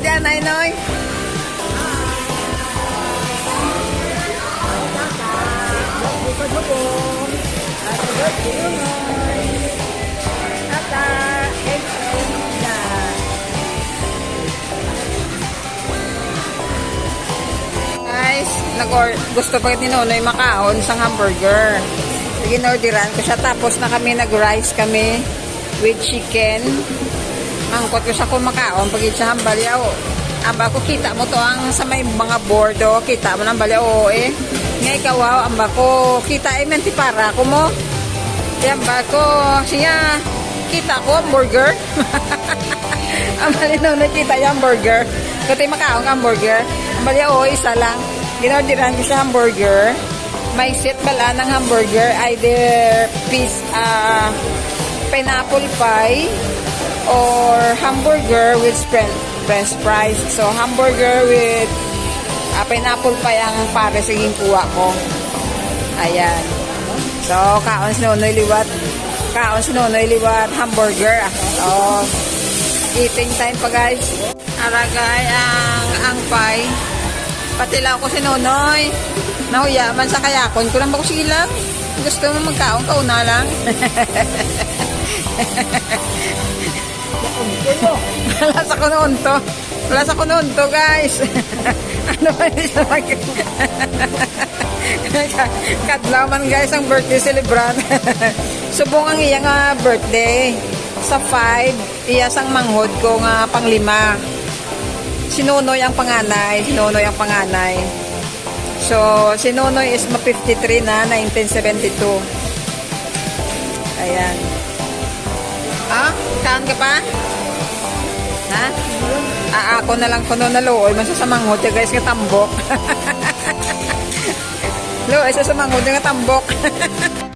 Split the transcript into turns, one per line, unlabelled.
dyan, Nay Noy. Guys, gusto pa ni Nonoy makaon sa hamburger. Ginorderan ko siya. Tapos na kami nag-rice kami with chicken. Mangkot ko siya kung makaon. Pag sa hambalyaw. Aba ko, kita mo to ang sa may mga bordo. Kita mo ng balyaw. Oo eh. Ngay kawaw, amba ko. Kita eh, menti para ko mo. Yan ba ko. Siya, kita ko, hamburger. ang malinaw na kita yung hamburger. Kasi makaon ka hamburger. Ang bali, oo, isa lang. Ginordiran ko siya hamburger. May set bala ng hamburger. Either piece, ah, pineapple pie or hamburger with french, french fries. So, hamburger with ah, pineapple pie ang pare sa kuha ko. Ayan. So, kaon Nonoy Liwat. Kaon Nonoy Liwat hamburger. So, eating time pa guys. Aragay ang ang pie. Patilaw ko si Nonoy. Nahuyaman sa kayakon ko lang ba ko silang? Gusto mo magkaon ka una lang. Wala sa kunoon to. Wala sa kunoon to guys. ano ba siya mag... Kadlaman guys ang birthday celebrant. Subong ang iya nga birthday. Sa 5, iya sang manghod ko nga panglima. Si Nonoy ang panganay. Si Nonoy ang panganay. So, si Nonoy is ma-53 na, 1972. Ayan. Ah, kaan ka pa? Ha? Ah, ako na lang kuno na looy. Masa sa manghod ya guys nga tambok. looy sa sa manghod nga tambok.